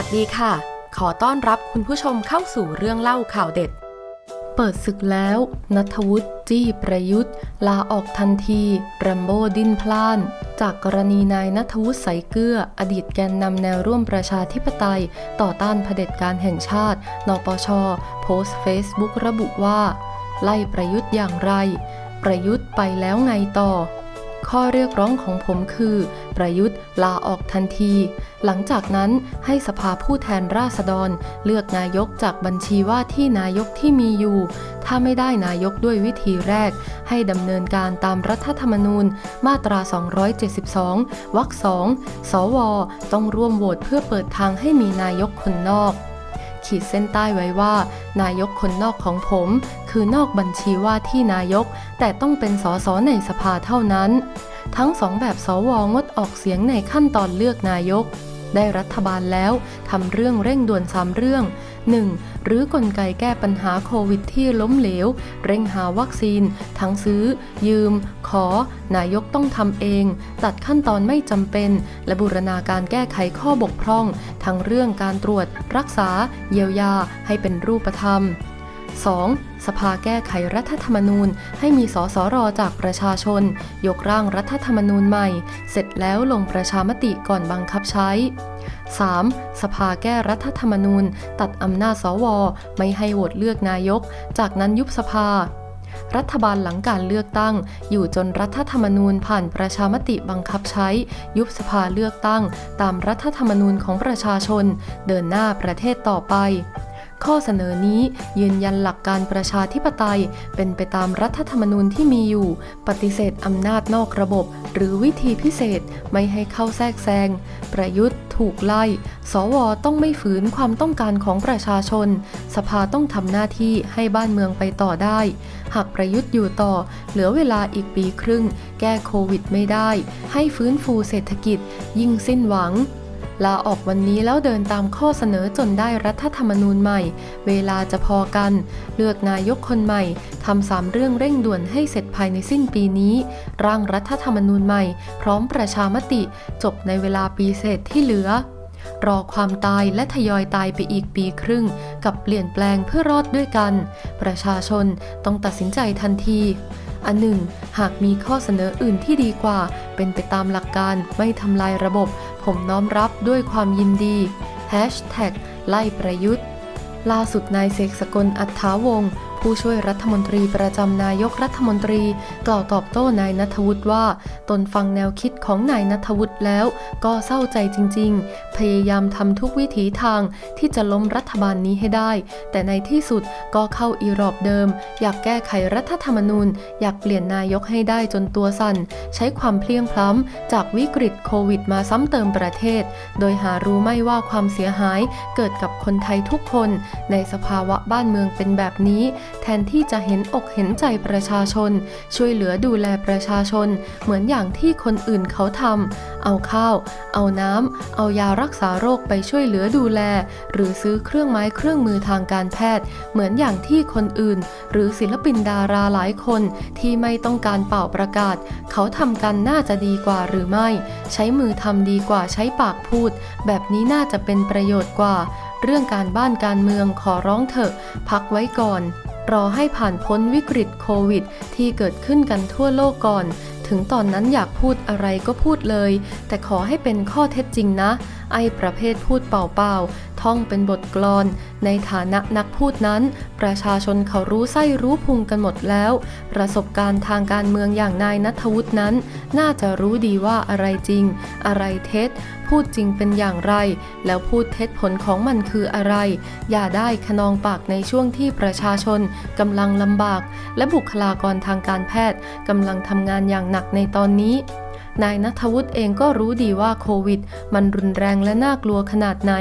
วัสดีค่ะ ขอต้อนรับคุณผู้ชมเข้าสู่เรื่องเล่าข่าวเด็ด เปิดศึกแล้วนัทวุฒิจี้ประยุทธ์ ลาออกทันทีแรมโบ้ดิ้นพล่าน จากกรณีนายนัทวุฒิใสเกลืออดีตแกนนำแนวร่วมประชาธิปไตย ต่อต้านเผด็จการแห่งชาติ นปช โพสต์เฟซบุ๊กระบุว่า ไล่ประยุทธ์อย่างไร ประยุทธ์ไปแล้วไงต่อ ข้อเรียกร้องของผมคือ ประยุทธ์ลาออกทันที หลังจากนั้นให้สภาผู้แทนราษฎร เลือกนายกจากบัญชีว่าที่นายกที่มีอยู่ ถ้าไม่ได้นายกด้วยวิธีแรก ให้ดำเนินการตามรัฐธรรมนูญ มาตรา 272 วรรคสองสว ต้องร่วมโหวตเพื่อเปิดทางให้มีนายกคนนอก ขีดเส้นใต้ไว้ว่า นายกคนนอกของผม คือนอกบัญชีว่าที่นายก แต่ต้องเป็นสสในสภาเท่านั้น ทั้งสองแบบสวงดออกเสียงในขั้นตอนเลือกนายก ได้รัฐบาลแล้วทำเรื่องเร่งด่วนสามเรื่อง 1. หรือกลไกแก้ปัญหาโควิดที่ล้มเหลว เร่งหาวัคซีน ทั้งซื้อ ยืม ขอ นายกต้องทำเอง ตัดขั้นตอนไม่จำเป็น และบูรณาการแก้ไขข้อบกพร่อง ทั้งเรื่องการตรวจ รักษา เยียวยา ให้เป็นรูปธรรม 2. สภาแก้ไขรัฐธรรมนูญ ให้มีสสรจากประชาชน ยกร่างรัฐธรรมนูญใหม่ เสร็จแล้วลงประชามติก่อนบังคับใช้ 3. สภาแก้รัฐธรรมนูญ ตัดอำนาจสว ไม่ให้โหวตเลือกนายก จากนั้นยุบสภา รัฐบาลหลังการเลือกตั้ง อยู่จนรัฐธรรมนูญผ่านประชามติบังคับใช้ ยุบสภาเลือกตั้ง ตามรัฐธรรมนูญของประชาชน เดินหน้าประเทศต่อไป ข้อเสนอนี้ยืนยันหลักการประชาธิปไตย เป็นไปตามรัฐธรรมนูญที่มีอยู่ ปฏิเสธอำนาจนอกระบบ หรือวิธีพิเศษไม่ให้เข้าแทรกแซง ประยุทธ์ถูกไล่ สวต้องไม่ฝืนความต้องการของประชาชน สภาต้องทำหน้าที่ให้บ้านเมืองไปต่อได้ หากประยุทธ์อยู่ต่อ เหลือเวลาอีกปีครึ่ง แก้โควิดไม่ได้ ให้ฟื้นฟูเศรษฐกิจ ยิ่งสิ้นหวัง ลาออกวันนี้แล้วเดินตามข้อเสนอจนได้รัฐธรรมนูญใหม่ เวลาจะพอกัน เลือกนายกคนใหม่ทำสามเรื่องเร่งด่วนให้เสร็จภายในสิ้นปีนี้ ร่างรัฐธรรมนูญใหม่ พร้อมประชามติ จบในเวลาปีเศษที่เหลือ รอความตายและทยอยตายไปอีกปีครึ่ง กับเปลี่ยนแปลงเพื่อรอดด้วยกัน ประชาชนต้องตัดสินใจทันทีอันหนึ่ง หากมีข้อเสนออื่นที่ดีกว่า เป็นไปตามหลักการไม่ทำลายระบบ ผมน้อมรับด้วยความยินดี Hashtag ไล่ประยุทธ์ ล่าสุดนายเสกสกลอัฏฐาวงศ์ ผู้ช่วยรัฐมนตรีประจำนายกรัฐมนตรี กล่าวตอบโต้นายนัทวุฒิว่า ตนฟังแนวคิดของนายนัทวุฒิแล้ว ก็เศร้าใจจริง ๆ พยายามทำทุกวิถีทางที่จะล้มรัฐบาลนี้ให้ได้ แต่ในที่สุดก็เข้าอีรอบเดิม อยากแก้ไขรัฐธรรมนูญ อยากเปลี่ยนนายกให้ได้จนตัวสั่นใช้ความเพลียงพล้ำจากวิกฤตโควิดมาซ้ำเติมประเทศ โดยหารู้ไม่ว่าความเสียหายเกิดกับคนไทยทุกคน ในสภาวะบ้านเมืองเป็นแบบนี้แทนที่จะเห็นอกเห็นใจประชาชน ช่วยเหลือดูแลประชาชน เหมือนอย่างที่คนอื่นเขาทำเอาข้าว เอาน้ำเอายารักษาโรคไปช่วยเหลือดูแล หรือซื้อเครื่องไม้เครื่องมือทางการแพทย์ เหมือนอย่างที่คนอื่น หรือศิลปินดาราหลายคนที่ไม่ต้องการเป่าประกาศ เขาทำกันน่าจะดีกว่าหรือไม่ ใช้มือทำดีกว่าใช้ปากพูด แบบนี้น่าจะเป็นประโยชน์กว่า เรื่องการบ้านการเมืองขอร้องเถอะ พักไว้ก่อน รอให้ผ่านพ้นวิกฤตโควิด ที่เกิดขึ้นกันทั่วโลกก่อน ถึงตอนนั้นอยากพูดอะไรก็พูดเลย แต่ขอให้เป็นข้อเท็จจริงนะ ไอ้ประเภทพูดเปล่าๆ ท่องเป็นบทกลอน ในฐานะนักพูดนั้น ประชาชนเขารู้ไส้รู้พุงกันหมดแล้ว ประสบการณ์ทางการเมืองอย่างนายนัทวุฒินั้น น่าจะรู้ดีว่าอะไรจริง อะไรเท็จ พูดจริงเป็นอย่างไร แล้วพูดเท็จผลของมันคืออะไร อย่าได้ขนองปากในช่วงที่ประชาชนกำลังลำบาก และบุคลากรทางการแพทย์กำลังทำงานอย่างหนักในตอนนี้ นายนัทวุฒิเองก็รู้ดีว่าโควิด มันรุนแรงและน่ากลัวขนาดไหน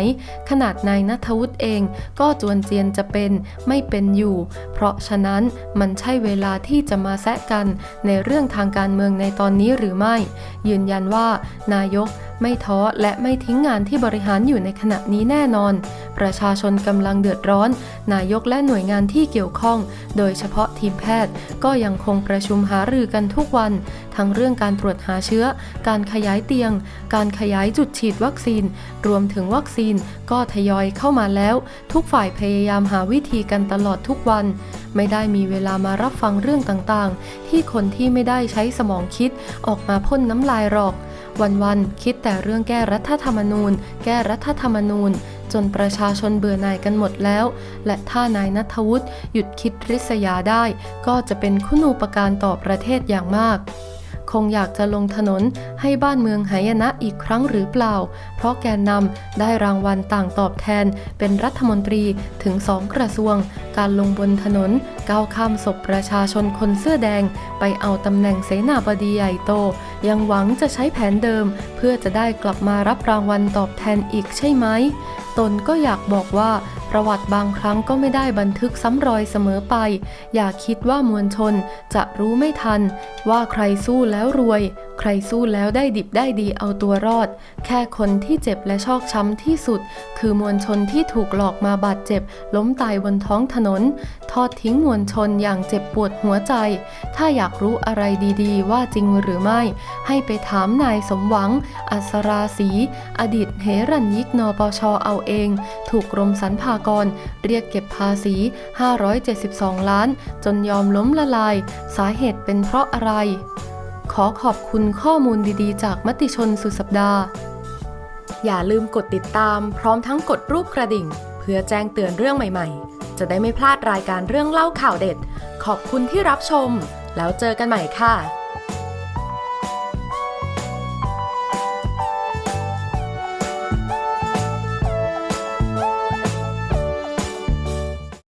ขนาดนายนัทวุฒิเองก็จวนเจียนจะเป็นไม่เป็นอยู่ เพราะฉะนั้นมันใช่เวลาที่จะมาแซะกันในเรื่องทางการเมืองในตอนนี้หรือไม่ ยืนยันว่านายก ไม่ท้อและไม่ทิ้งงานที่บริหารอยู่ในขณะนี้แน่นอน ประชาชนกำลังเดือดร้อน นายกและหน่วยงานที่เกี่ยวข้อง โดยเฉพาะทีมแพทย์ ก็ยังคงประชุมหารือกันทุกวัน ทั้งเรื่องการตรวจหาเชื้อ การขยายเตียง การขยายจุดฉีดวัคซีน รวมถึงวัคซีนก็ทยอยเข้ามาแล้ว ทุกฝ่ายพยายามหาวิธีกันตลอดทุกวัน ไม่ได้มีเวลามารับฟังเรื่องต่างๆ ที่คนที่ไม่ได้ใช้สมองคิดออกมาพ่นน้ำลายหรอก วันๆคิดแต่เรื่องแก้รัฐธรรมนูญ แก้รัฐธรรมนูญ จนประชาชนเบื่อหน่ายกันหมดแล้ว และถ้านายนัทวุฒิหยุดคิดริษยาได้ ก็จะเป็นคุณูปการต่อประเทศอย่างมาก งอยากจะลงถนนให้บ้านเมืองหายนะอีกครั้งหรือเปล่า เพราะแกนนำได้รางวัลต่างตอบแทน เป็นรัฐมนตรีถึงสองกระทรวง การลงบนถนนก้าวข้ามศพประชาชนคนเสื้อแดง ไปเอาตำแหน่งเสนาบดีใหญ่โต ยังหวังจะใช้แผนเดิม เพื่อจะได้กลับมารับรางวัลตอบแทนอีกใช่ไหม ตนก็อยากบอกว่า ประวัติบางครั้งก็ไม่ได้บันทึกซ้ำรอยเสมอไป อย่าคิดว่ามวลชนจะรู้ไม่ทัน ว่าใครสู้แล้วรวย ใครสู้แล้วได้ดิบได้ดีเอาตัวรอด แค่คนที่เจ็บและชอกช้ำที่สุด คือมวลชนที่ถูกหลอกมาบาดเจ็บ ล้มตายบนท้องถนน ทอดทิ้งมวลชนอย่างเจ็บปวดหัวใจ ถ้าอยากรู้อะไรดีๆ ว่าจริงหรือไม่ ให้ไปถามนายสมหวัง อัศราศี อดีตเหรัญยิกนปชเอาเอง ถูกกรมสรรพากร เรียกเก็บภาษี 572 ล้าน จนยอมล้มละลาย สาเหตุเป็นเพราะอะไร ขอขอบคุณข้อมูลดีๆ จากมติชนสุดสัปดาห์ อย่าลืมกดติดตามพร้อมทั้งกดรูปกระดิ่ง เพื่อแจ้งเตือนเรื่องใหม่ๆ จะได้ไม่พลาดรายการเรื่องเล่าข่าวเด็ด ขอบคุณที่รับชม แล้วเจอกันใหม่ค่ะ